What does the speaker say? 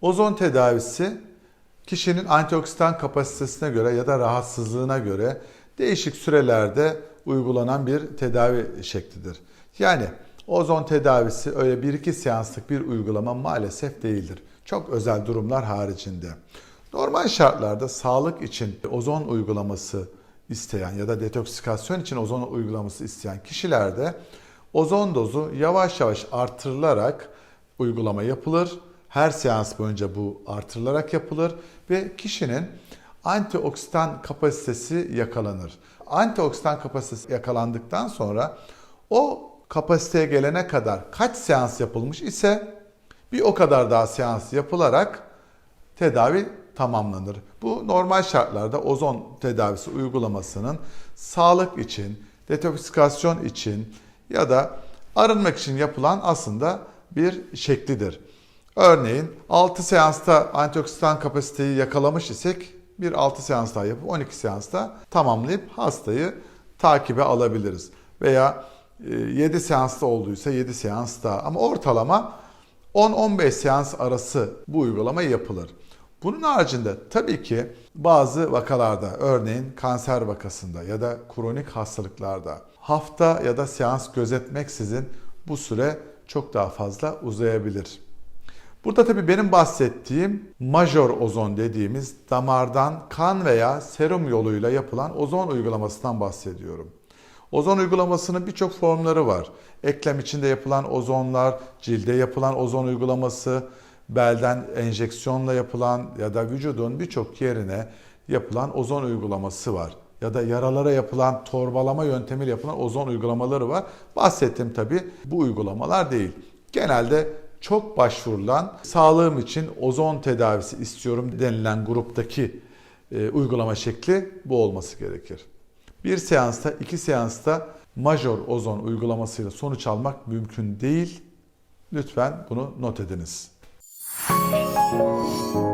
Ozon tedavisi kişinin antioksidan kapasitesine göre ya da rahatsızlığına göre değişik sürelerde uygulanan bir tedavi şeklidir. Yani ozon tedavisi öyle 1-2 seanslık bir uygulama maalesef değildir. Çok özel durumlar haricinde. Normal şartlarda sağlık için ozon uygulaması isteyen ya da detoksikasyon için ozon uygulaması isteyen kişilerde ozon dozu yavaş yavaş artırılarak uygulama yapılır. Her seans boyunca bu artırılarak yapılır ve kişinin antioksidan kapasitesi yakalanır. Antioksidan kapasitesi yakalandıktan sonra o kapasiteye gelene kadar kaç seans yapılmış ise bir o kadar daha seans yapılarak tedavi tamamlanır. Bu normal şartlarda ozon tedavisi uygulamasının sağlık için, detoksikasyon için ya da arınmak için yapılan aslında bir şeklidir. Örneğin 6 seansta antioksidan kapasiteyi yakalamış isek bir 6 seans daha yapıp 12 seansta tamamlayıp hastayı takibe alabiliriz. Veya 7 seansta olduysa 7 seans daha ama ortalama 10-15 seans arası bu uygulama yapılır. Bunun haricinde tabii ki bazı vakalarda örneğin kanser vakasında ya da kronik hastalıklarda hafta ya da seans gözetmeksizin bu süre çok daha fazla uzayabilir. Burada tabii benim bahsettiğim major ozon dediğimiz damardan kan veya serum yoluyla yapılan ozon uygulamasından bahsediyorum. Ozon uygulamasının birçok formları var. Eklem içinde yapılan ozonlar, cilde yapılan ozon uygulaması, belden enjeksiyonla yapılan ya da vücudun birçok yerine yapılan ozon uygulaması var. Ya da yaralara yapılan torbalama yöntemiyle yapılan ozon uygulamaları var. Bahsettim tabi bu uygulamalar değil. Genelde çok başvurulan sağlığım için ozon tedavisi istiyorum denilen gruptaki e, uygulama şekli bu olması gerekir. Bir seansta, iki seansta major ozon uygulamasıyla sonuç almak mümkün değil. Lütfen bunu not ediniz. 谢。